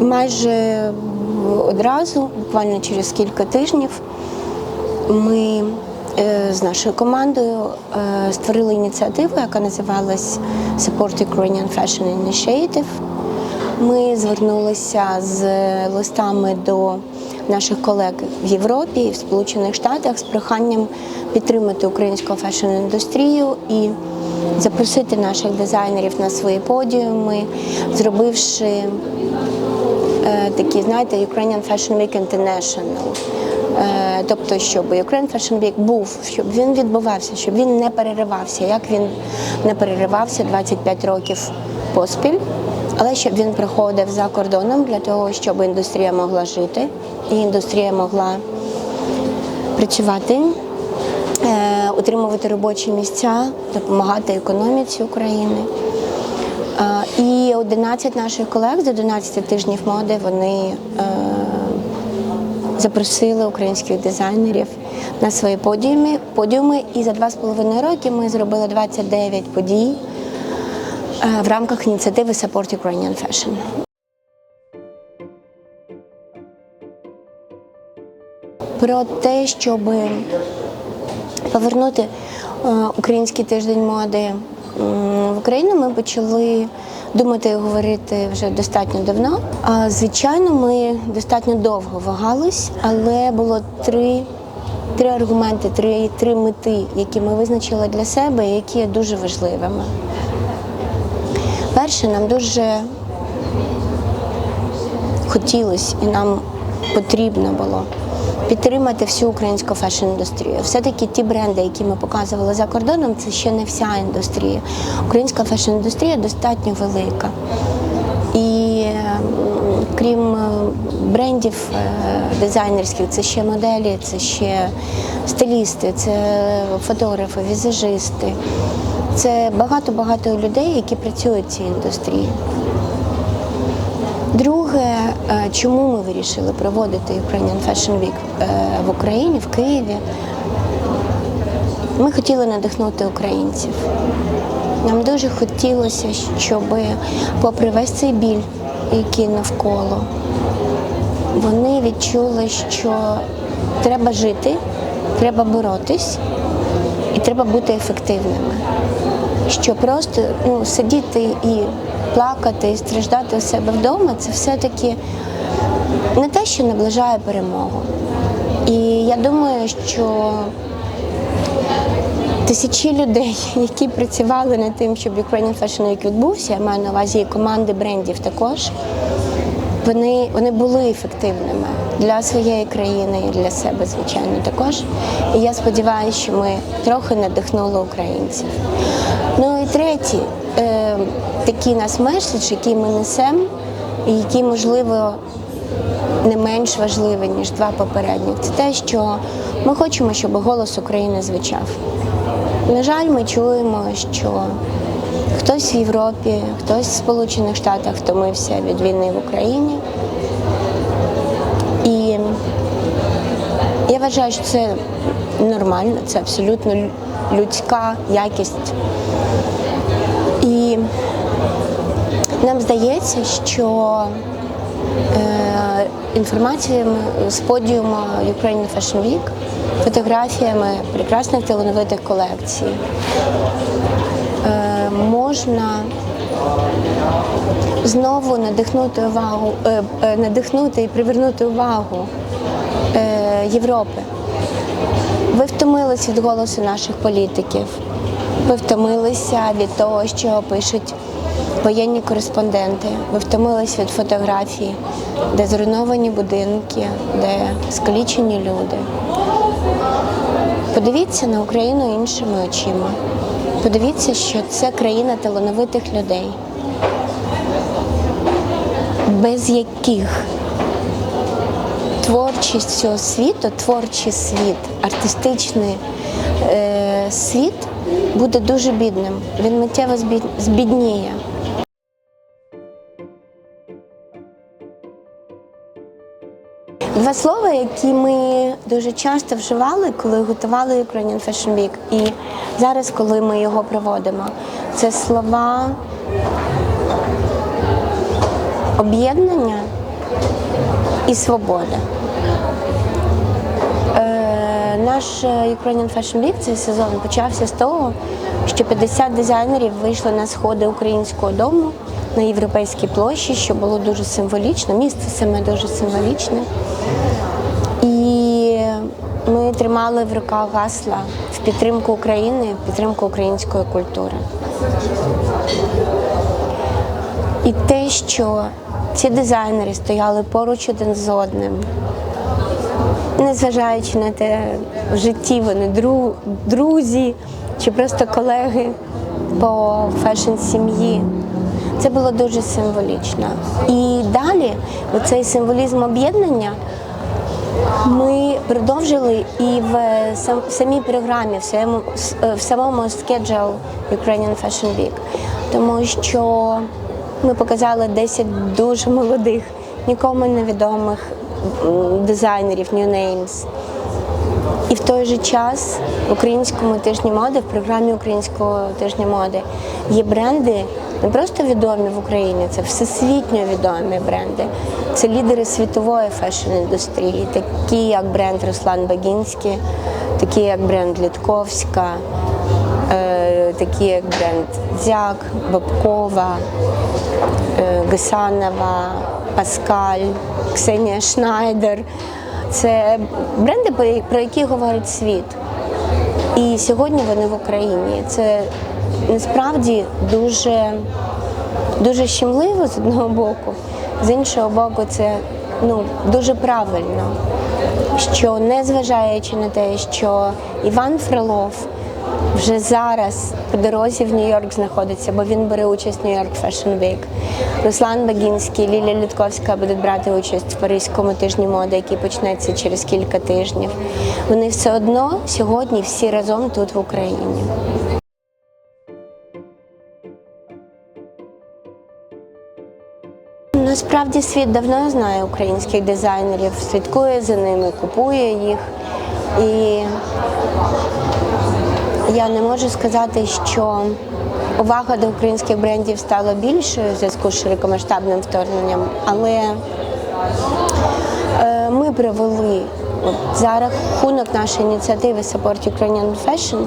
Майже одразу, буквально через кілька тижнів, ми е, з нашою командою е, створили ініціативу, яка називалась Support Ukrainian Fashion Initiative. Ми звернулися з листами до наших колег в Європі і в Сполучених Штатах з проханням підтримати українську фешн-індустрію і запросити наших дизайнерів на свої подіуми, зробивши такі, знаєте, Ukrainian Fashion Week International. Е, Тобто, щоб Ukraine Fashion Week був, щоб він відбувався, щоб він не переривався, як він не переривався 25 років поспіль, але щоб він проходив за кордоном для того, щоб індустрія могла жити і індустрія могла працювати, е, утримувати робочі місця, допомагати економіці України. Е, 11 наших колег з 11 тижнів моди вони е, запросили українських дизайнерів на свої подіуми. подіуми. І за два з половиною роки ми зробили 29 подій е, в рамках ініціативи Support Ukrainian Fashion. Про те, щоб повернути е, український тиждень моди в Україну, ми почали думати і говорити вже достатньо давно. А звичайно, ми достатньо довго вагались, але було три, три аргументи, три, три мети, які ми визначили для себе, і які є дуже важливими. Перше, нам дуже хотілося і нам потрібно було підтримати всю українську фешн-індустрію. Все-таки ті бренди, які ми показували за кордоном, це ще не вся індустрія. Українська фешн-індустрія достатньо велика. І крім е, брендів е, дизайнерських, це ще моделі, це ще стилісти, це фотографи, візажисти. Це багато-багато людей, які працюють в цій індустрії. Друге, е, чому ми вирішили проводити Ukrainian Fashion Week е, в Україні, в Києві? Ми хотіли надихнути українців. Нам дуже хотілося, щоб, попри весь цей біль, який навколо, вони відчули, що треба жити, треба боротись і треба бути ефективними. Що просто ну, сидіти і плакати, і страждати у себе вдома, це все-таки не те, що наближає перемогу. І я думаю, що тисячі людей, які працювали над тим, щоб Ukrainian Fashion Week відбувся, я маю на увазі і команди брендів також, вони, вони були ефективними для своєї країни і для себе, звичайно, також. І я сподіваюся, що ми трохи надихнули українців. Ну і третій, е, такий нас меседж, який ми несемо, і який, можливо, не менш важливий, ніж два попередніх. Це те, що ми хочемо, щоб голос України звучав. На жаль, ми чуємо, що хтось в Європі, хтось в Сполучених Штатах втомився від війни в Україні. І я вважаю, що це нормально, це абсолютно людська якість. І нам здається, що е, інформаціями з подіуму Ukraine Fashion Week, фотографіями прекрасних талановитих колекцій е, можна знову надихнути увагу, е, е, надихнути і привернути увагу е, Європи. Ви втомились від голосу наших політиків. Ви втомилися від того, що пишуть воєнні кореспонденти. Ви втомились від фотографій, де зруйновані будинки, де скалічені люди. Подивіться на Україну іншими очима. Подивіться, що це країна талановитих людей, без яких творчість цього світу, творчий світ, артистичний е, світ буде дуже бідним. Він миттєво збід- збідніє. Два слова, які ми дуже часто вживали, коли готували Ukrainian Fashion Week, і зараз, коли ми його проводимо, це слова об'єднання і свобода. Е, Наш е, Ukrainian Fashion Week цей сезон почався з того, що 50 дизайнерів вийшли на сходи українського дому на європейській площі, що було дуже символічно. Місце саме дуже символічне. Тримали в руках гасла в підтримку України, в підтримку української культури. І те, що ці дизайнери стояли поруч один з одним, незважаючи на те, в житті вони дру- друзі чи просто колеги по фешн-сім'ї. Це було дуже символічно. І далі цей символізм об'єднання ми продовжили і в самій програмі, в самому, в самому schedule Ukrainian Fashion Week, тому що ми показали 10 дуже молодих, нікому невідомих дизайнерів, new names. І в той же час в українському тижні моди, в програмі українського тижня моди є бренди не просто відомі в Україні, це всесвітньо відомі бренди. Це лідери світової фешн-індустрії, такі як бренд Руслан Багінський, такі як бренд Літковська, е, такі як бренд Дзяк, Бабкова, е, Гасанова, Паскаль, Ксенія Шнайдер. Це бренди, про які говорить світ. І сьогодні вони в Україні. Це насправді дуже, дуже щемливо з одного боку, з іншого боку, це ну, дуже правильно, що незважаючи на те, що Іван Фролов вже зараз по дорозі в Нью-Йорк знаходиться, бо він бере участь в Нью-Йорк Fashion Week. Руслан Багінський, Лілія Лютковська будуть брати участь в Паризькому тижні моди, який почнеться через кілька тижнів. Вони все одно сьогодні всі разом тут в Україні. Насправді світ давно знає українських дизайнерів, слідкує за ними, купує їх. І я не можу сказати, що увага до українських брендів стала більшою в зв'язку з широкомасштабним вторгненням, але е, ми привели за рахунок нашої ініціативи Support Ukrainian Fashion,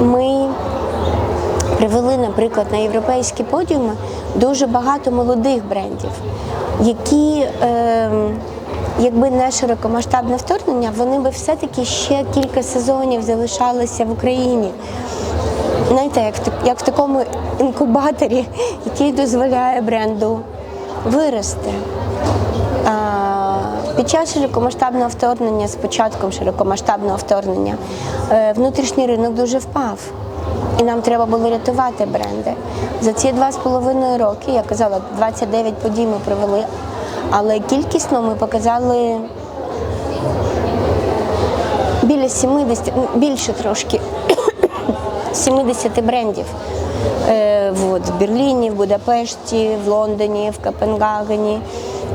ми привели, наприклад, на європейські подіуми дуже багато молодих брендів, які, е, якби не широкомасштабне вторгнення, вони би все-таки ще кілька сезонів залишалися в Україні. Знаєте, як, як в такому інкубаторі, який дозволяє бренду вирости. А, Під час широкомасштабного вторгнення, з початком широкомасштабного вторгнення, е, внутрішній ринок дуже впав. І нам треба було рятувати бренди. За ці два з половиною роки, я казала, 29 подій ми провели, але кількісно ми показали біля 70, ну, більше трошки 70 брендів. Е, от, в Берліні, в Будапешті, в Лондоні, в Копенгагені,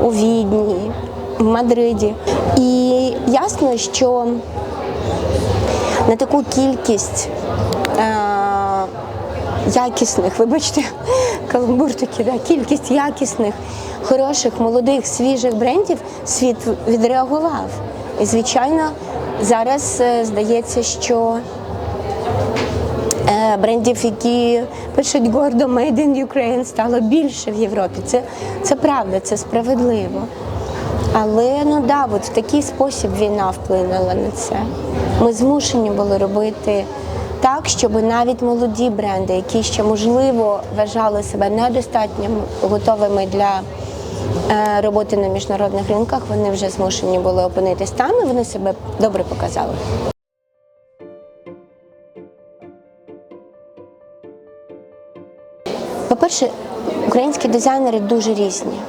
у Відні, в Мадриді. І ясно, що на таку кількість якісних, вибачте, каламбур такий, да, кількість якісних, хороших, молодих, свіжих брендів світ відреагував. І, звичайно, зараз е, здається, що е, брендів, які пишуть гордо Made in Ukraine, стало більше в Європі. Це, це правда, це справедливо. Але ну да, от в такий спосіб війна вплинула на це. Ми змушені були робити так, щоб навіть молоді бренди, які ще можливо вважали себе недостатньо готовими для е, роботи на міжнародних ринках, вони вже змушені були опинитись там і вони себе добре показали. По-перше, українські дизайнери дуже різні,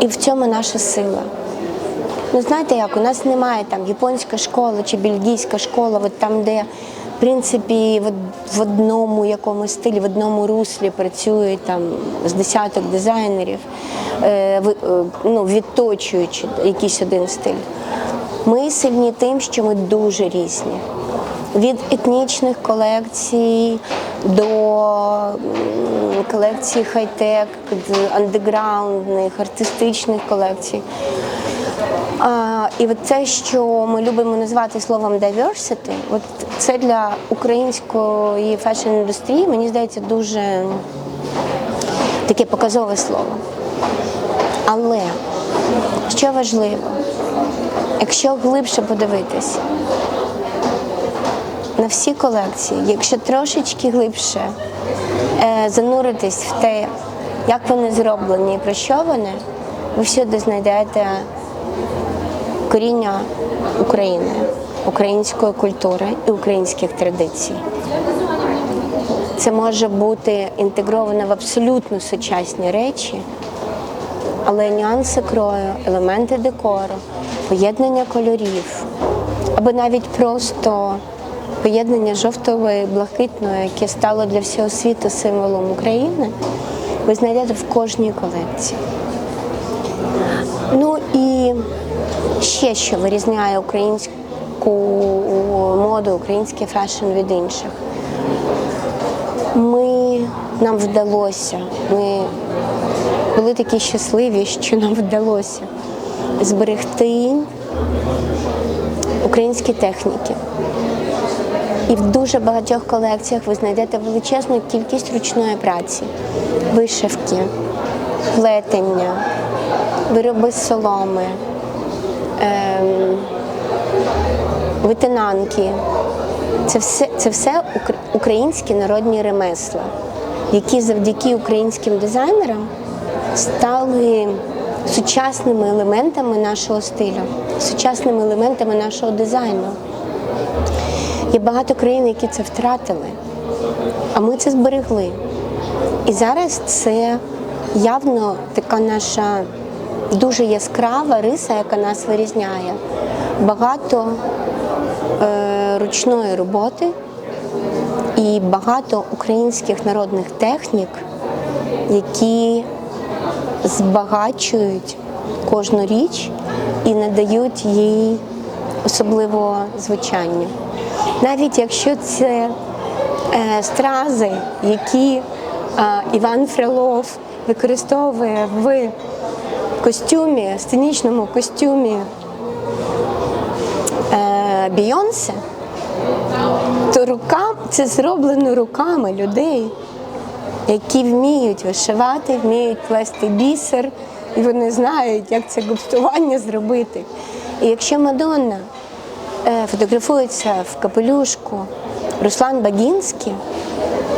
і в цьому наша сила. Ну, знаєте як, у нас немає там японська школа чи бельгійська школа, от там, де принципі в, одному якомусь стилі, в одному руслі працюють там з десяток дизайнерів, е, е, ну, відточуючи якийсь один стиль. Ми сильні тим, що ми дуже різні. Від етнічних колекцій до колекцій хай-тек, андеграундних, артистичних колекцій. А, і от те, що ми любимо називати словом diversity, от це для української фешн-індустрії, мені здається, дуже таке показове слово. Але що важливо, якщо глибше подивитись на всі колекції, якщо трошечки глибше е, зануритись в те, як вони зроблені і про що вони, ви всюди знайдете коріння України, української культури і українських традицій. Це може бути інтегровано в абсолютно сучасні речі, але нюанси крою, елементи декору, поєднання кольорів, або навіть просто поєднання жовтого і блакитного, яке стало для всього світу символом України, ви знайдете в кожній колекції. Ну і ще що вирізняє українську моду, український фешн від інших. Ми нам вдалося. Ми були такі щасливі, що нам вдалося зберегти українські техніки. І в дуже багатьох колекціях ви знайдете величезну кількість ручної праці, вишивки, плетення, вироби соломи, витинанки. Це все, це все українські народні ремесла, які завдяки українським дизайнерам стали сучасними елементами нашого стилю, сучасними елементами нашого дизайну. Є багато країн, які це втратили, а ми це зберегли. І зараз це явно така наша дуже яскрава риса, яка нас вирізняє. Багато е, ручної роботи і багато українських народних технік, які збагачують кожну річ і надають їй особливого звучання. Навіть якщо це е, стрази, які е, Іван Фролов використовує в костюмі, сценічному костюмі е, Бійонсе, то рука це зроблено руками людей, які вміють вишивати, вміють плести бісер, і вони знають, як це гупстування зробити. І якщо Мадонна е, фотографується в капелюшку Руслан Багінський,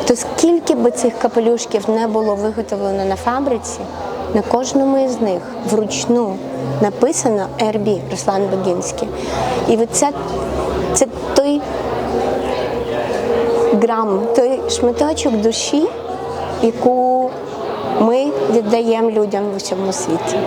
то скільки би цих капелюшків не було виготовлено на фабриці, на кожному із них вручну написано РБ Руслан Багінський. І це, це той грам, той шматочок душі, яку ми віддаємо людям в усьому світі.